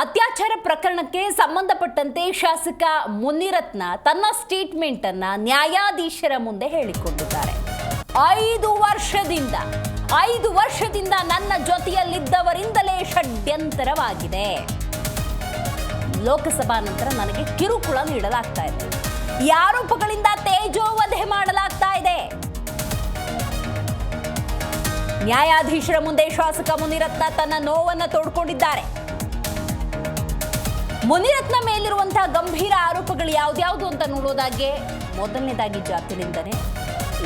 ಅತ್ಯಾಚಾರ ಪ್ರಕರಣಕ್ಕೆ ಸಂಬಂಧಪಟ್ಟಂತೆ ಶಾಸಕ ಮುನಿರತ್ನ ತನ್ನ ಸ್ಟೇಟ್ಮೆಂಟ್ ಅನ್ನ ನ್ಯಾಯಾಧೀಶರ ಮುಂದೆ ಹೇಳಿಕೊಂಡಿದ್ದಾರೆ. ಐದು ವರ್ಷದಿಂದ ಐದು ವರ್ಷದಿಂದ ನನ್ನ ಜೊತೆಯಲ್ಲಿದ್ದವರಿಂದಲೇ ಷಡ್ಯಂತರವಾಗಿದೆ. ಲೋಕಸಭಾ ನಂತರ ನನಗೆ ಕಿರುಕುಳ ನೀಡಲಾಗ್ತಾ ಇದೆ. ಈ ಆರೋಪಗಳಿಂದ ತೇಜೋವಧೆ ಮಾಡಲಾಗ್ತಾ ಇದೆ? ನ್ಯಾಯಾಧೀಶರ ಮುಂದೆ ಶಾಸಕ ಮುನಿರತ್ನ ತನ್ನ ನೋವನ್ನು ತೋಡ್ಕೊಂಡಿದ್ದಾರೆ. ಮುನಿರತ್ನ ಮೇಲಿರುವಂತಹ ಗಂಭೀರ ಆರೋಪಗಳು ಯಾವ್ದ್ಯಾವುದು ಅಂತ ನೋಡೋದಾಗೆ ಮೊದಲನೇದಾಗಿ ಜಾತಿ ನಿಂದನೆ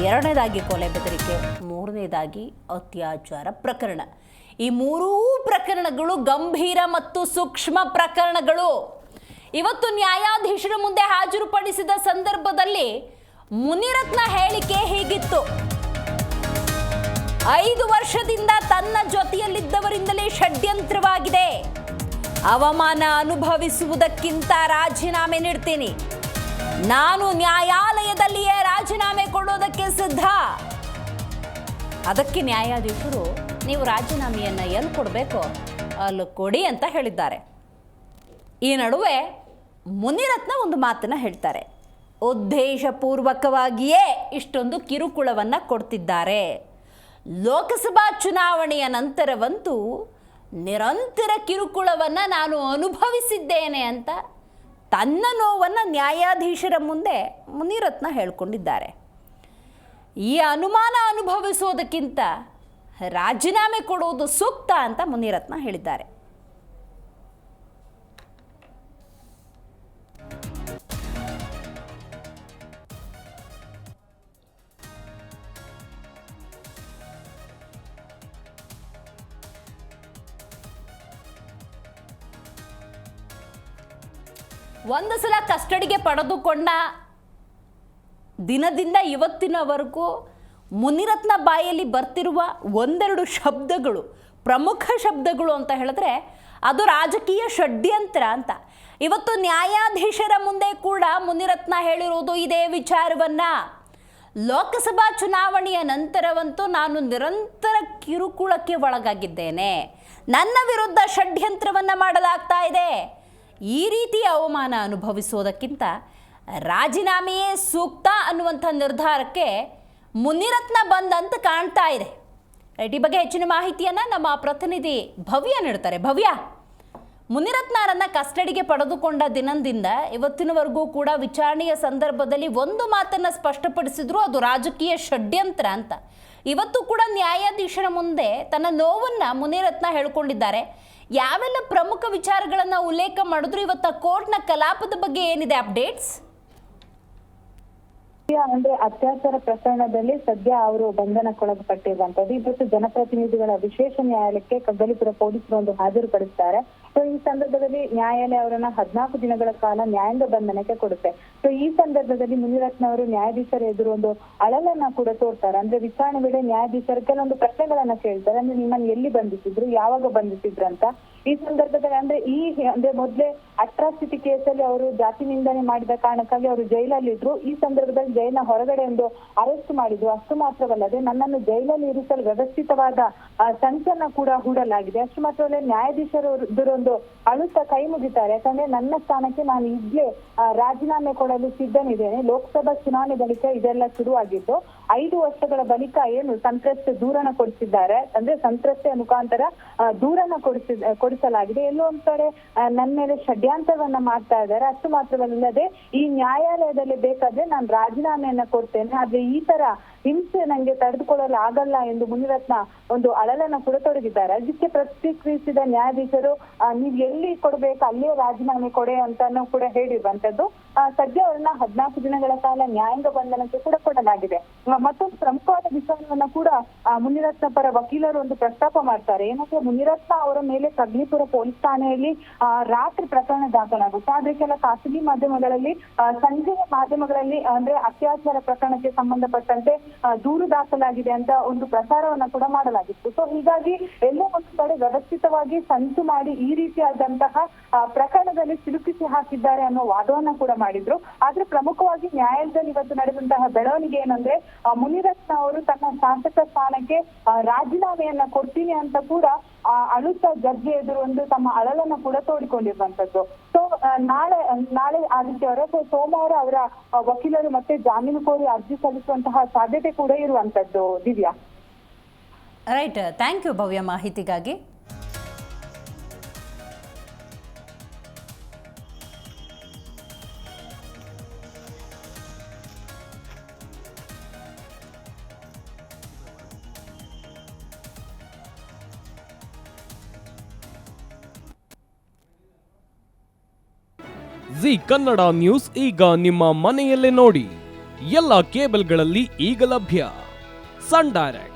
ಎರಡನೇದಾಗಿ ಕೊಲೆ ಬೆದರಿಕೆ, ಮೂರನೇದಾಗಿ ಅತ್ಯಾಚಾರ ಪ್ರಕರಣ. ಈ ಮೂರೂ ಪ್ರಕರಣಗಳು ಗಂಭೀರ ಮತ್ತು ಸೂಕ್ಷ್ಮ ಪ್ರಕರಣಗಳು. ಇವತ್ತು ನ್ಯಾಯಾಧೀಶರ ಮುಂದೆ ಹಾಜರುಪಡಿಸಿದ ಸಂದರ್ಭದಲ್ಲಿ ಮುನಿರತ್ನ ಹೇಳಿಕೆ ಹೀಗಿತ್ತು. ಐದು ವರ್ಷದಿಂದ ತನ್ನ ಜೊತೆಯಲ್ಲಿದ್ದವರಿಂದಲೇ ಷಡ್ಯಂತ್ರವಾಗಿದೆ. ಅವಮಾನ ಅನುಭವಿಸುವುದಕ್ಕಿಂತ ರಾಜೀನಾಮೆ ನೀಡ್ತೀನಿ. ನಾನು ನ್ಯಾಯಾಲಯದಲ್ಲಿಯೇ ರಾಜೀನಾಮೆ ಕೊಡೋದಕ್ಕೆ ಸಿದ್ಧ. ಅದಕ್ಕೆ ನ್ಯಾಯಾಧೀಶರು, ನೀವು ರಾಜೀನಾಮೆಯನ್ನು ಎಲ್ಲಿ ಕೊಡಬೇಕು ಅಲ್ಲಿ ಕೊಡಿ ಅಂತ ಹೇಳಿದ್ದಾರೆ. ಈ ನಡುವೆ ಮುನಿರತ್ನ ಒಂದು ಮಾತನ್ನು ಹೇಳ್ತಾರೆ. ಉದ್ದೇಶಪೂರ್ವಕವಾಗಿಯೇ ಇಷ್ಟೊಂದು ಕಿರುಕುಳವನ್ನು ಕೊಡ್ತಿದ್ದಾರೆ. ಲೋಕಸಭಾ ಚುನಾವಣೆಯ ನಂತರವಂತೂ ನಿರಂತರ ಕಿರುಕುಳವನ್ನು ನಾನು ಅನುಭವಿಸಿದ್ದೇನೆ ಅಂತ ತನ್ನ ನೋವನ್ನು ನ್ಯಾಯಾಧೀಶರ ಮುಂದೆ ಮುನಿರತ್ನ ಹೇಳ್ಕೊಂಡಿದ್ದಾರೆ. ಈ ಅನುಮಾನ ಅನುಭವಿಸೋದಕ್ಕಿಂತ ರಾಜೀನಾಮೆ ಕೊಡುವುದು ಸೂಕ್ತ ಅಂತ ಮುನಿರತ್ನ ಹೇಳಿದ್ದಾರೆ. ಒಂದು ಸಲ ಕಸ್ಟಡಿಗೆ ಪಡೆದುಕೊಂಡ ದಿನದಿಂದ ಇವತ್ತಿನವರೆಗೂ ಮುನಿರತ್ನ ಬಾಯಲ್ಲಿ ಬರ್ತಿರುವ ಒಂದೆರಡು ಶಬ್ದಗಳು, ಪ್ರಮುಖ ಶಬ್ದಗಳು ಅಂತ ಹೇಳಿದ್ರೆ ಅದು ರಾಜಕೀಯ ಷಡ್ಯಂತ್ರ ಅಂತ. ಇವತ್ತು ನ್ಯಾಯಾಧೀಶರ ಮುಂದೆ ಕೂಡ ಮುನಿರತ್ನ ಹೇಳಿರುವುದು ಇದೇ ವಿಚಾರವನ್ನ. ಲೋಕಸಭಾ ಚುನಾವಣೆಯ ನಂತರವಂತೂ ನಾನು ನಿರಂತರ ಕಿರುಕುಳಕ್ಕೆ ಒಳಗಾಗಿದ್ದೇನೆ. ನನ್ನ ವಿರುದ್ಧ ಷಡ್ಯಂತ್ರವನ್ನು ಮಾಡಲಾಗ್ತಾ ಇದೆ. ಈ ರೀತಿ ಅವಮಾನ ಅನುಭವಿಸೋದಕ್ಕಿಂತ ರಾಜೀನಾಮೆಯೇ ಸೂಕ್ತ ಅನ್ನುವಂಥ ನಿರ್ಧಾರಕ್ಕೆ ಮುನಿರತ್ನ ಬಂದಂತ ಕಾಣ್ತಾ ಇದೆ. ರೈಟ್, ಈ ಬಗ್ಗೆ ಹೆಚ್ಚಿನ ಮಾಹಿತಿಯನ್ನು ನಮ್ಮ ಪ್ರತಿನಿಧಿ ಭವ್ಯ ನೀಡ್ತಾರೆ. ಭವ್ಯ. ಮುನಿರತ್ನರನ್ನ ಕಸ್ಟಡಿಗೆ ಪಡೆದುಕೊಂಡ ದಿನದಿಂದ ಇವತ್ತಿನವರೆಗೂ ಕೂಡ ವಿಚಾರಣೆಯ ಸಂದರ್ಭದಲ್ಲಿ ಒಂದು ಮಾತನ್ನ ಸ್ಪಷ್ಟಪಡಿಸಿದ್ರು, ಅದು ರಾಜಕೀಯ ಷಡ್ಯಂತ್ರ ಅಂತ. ಇವತ್ತು ಕೂಡ ನ್ಯಾಯಾಧೀಶರ ಮುಂದೆ ತನ್ನ ನೋವನ್ನ ಮುನಿರತ್ನ ಹೇಳ್ಕೊಂಡಿದ್ದಾರೆ. ಯಾವೆಲ್ಲ ಪ್ರಮುಖ ವಿಚಾರಗಳನ್ನ ಉಲ್ಲೇಖ ಮಾಡಿದ್ರು, ಇವತ್ತು ಕೋರ್ಟ್ನ ಕಲಾಪದ ಬಗ್ಗೆ ಏನಿದೆ ಅಪ್ಡೇಟ್ಸ್? ಅಂದ್ರೆ ಅತ್ಯಾಚಾರ ಪ್ರಕರಣದಲ್ಲಿ ಸದ್ಯ ಅವರು ಬಂಧನಕ್ಕೊಳಪಟ್ಟಿರುವಂತದ್ದು ಇವತ್ತು ಜನಪ್ರತಿನಿಧಿಗಳ ವಿಶೇಷ ನ್ಯಾಯಾಲಯಕ್ಕೆ ಕಗ್ಗಲಿಪುರ ಪೊಲೀಸರು ಒಂದು ಹಾಜರುಪಡಿಸ್ತಾರೆ. ಸೊ ಈ ಸಂದರ್ಭದಲ್ಲಿ ನ್ಯಾಯಾಲಯ ಅವರನ್ನ ಹದಿನಾಲ್ಕು ದಿನಗಳ ಕಾಲ ನ್ಯಾಯಾಂಗ ಬಂಧನಕ್ಕೆ ಕೊಡುತ್ತೆ. ಸೊ ಈ ಸಂದರ್ಭದಲ್ಲಿ ಮುನಿರತ್ನ ಅವರು ನ್ಯಾಯಾಧೀಶರ ಎದುರು ಒಂದು ಅಳಲನ್ನ ಕೂಡ ತೋರ್ತಾರೆ. ಅಂದ್ರೆ ವಿಚಾರಣೆ ವೇಳೆ ನ್ಯಾಯಾಧೀಶರ ಕೆಲವೊಂದು ಪ್ರಶ್ನೆಗಳನ್ನ ಕೇಳ್ತಾರೆ. ಅಂದ್ರೆ ನಿಮ್ಮನ್ನ ಎಲ್ಲಿ ಬಂಧಿಸಿದ್ರು, ಯಾವಾಗ ಬಂಧಿಸಿದ್ರು ಅಂತ. ಈ ಸಂದರ್ಭದಲ್ಲಿ ಅಂದ್ರೆ ಈ ಅಂದ್ರೆ ಮೊದ್ಲೇ ಅಟ್ರಾಸಿಟಿ ಕೇಸಲ್ಲಿ ಅವರು ಜಾತಿ ನಿಂದನೆ ಮಾಡಿದ ಕಾರಣಕ್ಕಾಗಿ ಅವರು ಜೈಲಲ್ಲಿ ಇದ್ರು ಈ ಸಂದರ್ಭದಲ್ಲಿ ಜೈಲಿನ ಹೊರಗಡೆ ಒಂದು ಅರೆಸ್ಟ್ ಮಾಡಿದ್ರು ಅಷ್ಟು ಮಾತ್ರವಲ್ಲದೆ ನನ್ನನ್ನು ಜೈಲಲ್ಲಿ ಇರಿಸಲು ವ್ಯವಸ್ಥಿತವಾದ ಆ, ಸಂಚನ್ನ ಕೂಡ ಹೂಡಲಾಗಿದೆ. ಅಷ್ಟು ಮಾತ್ರವಲ್ಲ ನ್ಯಾಯಾಧೀಶರು ಎದುರು ಒಂದು ಅಳುತ್ತ ಕೈ ಮುಗಿತಾರೆ. ಯಾಕಂದ್ರೆ ನನ್ನ ಸ್ಥಾನಕ್ಕೆ ನಾನು ಈಗಲೇ ರಾಜೀನಾಮೆ ಕೊಡಲು ಸಿದ್ಧನಿದ್ದೇನೆ. ಲೋಕಸಭಾ ಚುನಾವಣೆ ಬಳಿಕ ಇದೆಲ್ಲ ಶುರುವಾಗಿದ್ದು ಐದು ವರ್ಷಗಳ ಬಳಿಕ ಏನು ಸಂತ್ರಸ್ತೆ ದೂರನ ಕೊಡಿಸಿದ್ದಾರೆ ಅಂದ್ರೆ ಸಂತ್ರಸ್ತೆಯ ಮುಖಾಂತರ ದೂರನ ಕೊಡಿಸಿ, ಕೊಡಿಸಲಾಗಿದೆ. ಎಲ್ಲೋ ಒಂದ್ ಕಡೆ ನನ್ನ ಮೇಲೆ ಷಡ್ಯಂತ್ರವನ್ನ ಮಾಡ್ತಾ ಇದ್ದಾರೆ. ಅಷ್ಟು ಮಾತ್ರವಲ್ಲದೆ ಈ ನ್ಯಾಯಾಲಯದಲ್ಲಿ ಬೇಕಾದ್ರೆ ನಾನು ರಾಜೀನಾಮೆಯನ್ನ ಕೊಡ್ತೇನೆ. ಆದ್ರೆ ಈ ತರ ಹಿಂಸೆ ನಂಗೆ ತಡೆದುಕೊಳ್ಳಲು ಆಗಲ್ಲ ಎಂದು ಮುನಿರತ್ನ ಒಂದು ಅಳಲನ್ನ ಕೂಡ ತೊಡಗಿದ್ದಾರೆ. ಅದಕ್ಕೆ ಪ್ರತಿಕ್ರಿಯಿಸಿದ ನ್ಯಾಯಾಧೀಶರು ನೀವು ಎಲ್ಲಿ ಕೊಡ್ಬೇಕು ಅಲ್ಲೇ ರಾಜೀನಾಮೆ ಕೊಡೆ ಅಂತಾನು ಕೂಡ ಹೇಳಿರುವಂತದ್ದು ಸದ್ಯ ಅವರನ್ನ ಹದಿನಾಲ್ಕು ದಿನಗಳ ಕಾಲ ನ್ಯಾಯಾಂಗ ಬಂಧನಕ್ಕೆ ಕೂಡ ಕೊಡಲಾಗಿದೆ. ಮತ್ತೊಂದು ಪ್ರಮುಖವಾದ ವಿಚಾರವನ್ನ ಕೂಡ ಮುನಿರತ್ನ ಪರ ವಕೀಲರು ಒಂದು ಪ್ರಸ್ತಾಪ ಮಾಡ್ತಾರೆ. ಏನಂದ್ರೆ ಮುನಿರತ್ನ ಅವರ ಮೇಲೆ ಕಗ್ನಿಪುರ ಪೊಲೀಸ್ ಠಾಣೆಯಲ್ಲಿ ರಾತ್ರಿ ಪ್ರಕರಣ ದಾಖಲಾಗುತ್ತೆ. ಆದ್ರೆ ಕೆಲ ಖಾಸಗಿ ಮಾಧ್ಯಮಗಳಲ್ಲಿ ಸಂಜೆಯ ಮಾಧ್ಯಮಗಳಲ್ಲಿ, ಅಂದ್ರೆ ಅತ್ಯಾಚಾರ ಪ್ರಕರಣಕ್ಕೆ ಸಂಬಂಧಪಟ್ಟಂತೆ ದೂರು ದಾಖಲಾಗಿದೆ ಅಂತ ಒಂದು ಪ್ರಸಾರವನ್ನ ಕೂಡ ಮಾಡಲಾಗಿತ್ತು. ಸೊ ಹೀಗಾಗಿ ಎಲ್ಲೋ ಕಡೆ ವ್ಯವಸ್ಥಿತವಾಗಿ ಸಂಚು ಮಾಡಿ ಈ ರೀತಿಯಾದಂತಹ ಪ್ರಕರಣದಲ್ಲಿ ಸಿಲುಕಿಸಿ ಹಾಕಿದ್ದಾರೆ ಅನ್ನೋ ವಾದವನ್ನ ಕೂಡ ಮಾಡಿದ್ರು. ಆದ್ರೆ ಪ್ರಮುಖವಾಗಿ ನ್ಯಾಯಾಲಯದಲ್ಲಿ ಇವತ್ತು ನಡೆದಂತಹ ಬೆಳವಣಿಗೆ ಏನಂದ್ರೆ ಮುನಿರತ್ನ ಅವರು ತನ್ನ ಶಾಸಕ ಸ್ಥಾನಕ್ಕೆ ರಾಜೀನಾಮೆಯನ್ನ ಕೊಡ್ತೀನಿ ಅಂತ ಕೂಡ ಅಳುತ್ತಾ ಜಡ್ಜಿ ಎದುರು ಒಂದು ತಮ್ಮ ಅಳಲನ್ನ ಕೂಡ ತೋಡಿಕೊಂಡಿರುವಂತದ್ದು. ಸೊ ನಾಳೆ ನಾಳೆ ಆದಿತ್ಯವಾರ ಸೊ ಸೋಮವಾರ ಅವರ ವಕೀಲರು ಮತ್ತೆ ಜಾಮೀನು ಕೋರಿ ಅರ್ಜಿ ಸಲ್ಲಿಸುವಂತಹ ಸಾಧ್ಯತೆ ಕೂಡ ಇರುವಂತದ್ದು, Divya? Right thank you Bhavya ಮಾಹಿತಿಗಾಗಿ. ಜಿ ಕನ್ನಡ ನ್ಯೂಸ್ ಈಗ ನಿಮ್ಮ ಮನೆಯಲ್ಲೇ ನೋಡಿ. ಎಲ್ಲ ಕೇಬಲ್ಗಳಲ್ಲಿ ಈಗ ಲಭ್ಯ. Sun Direct.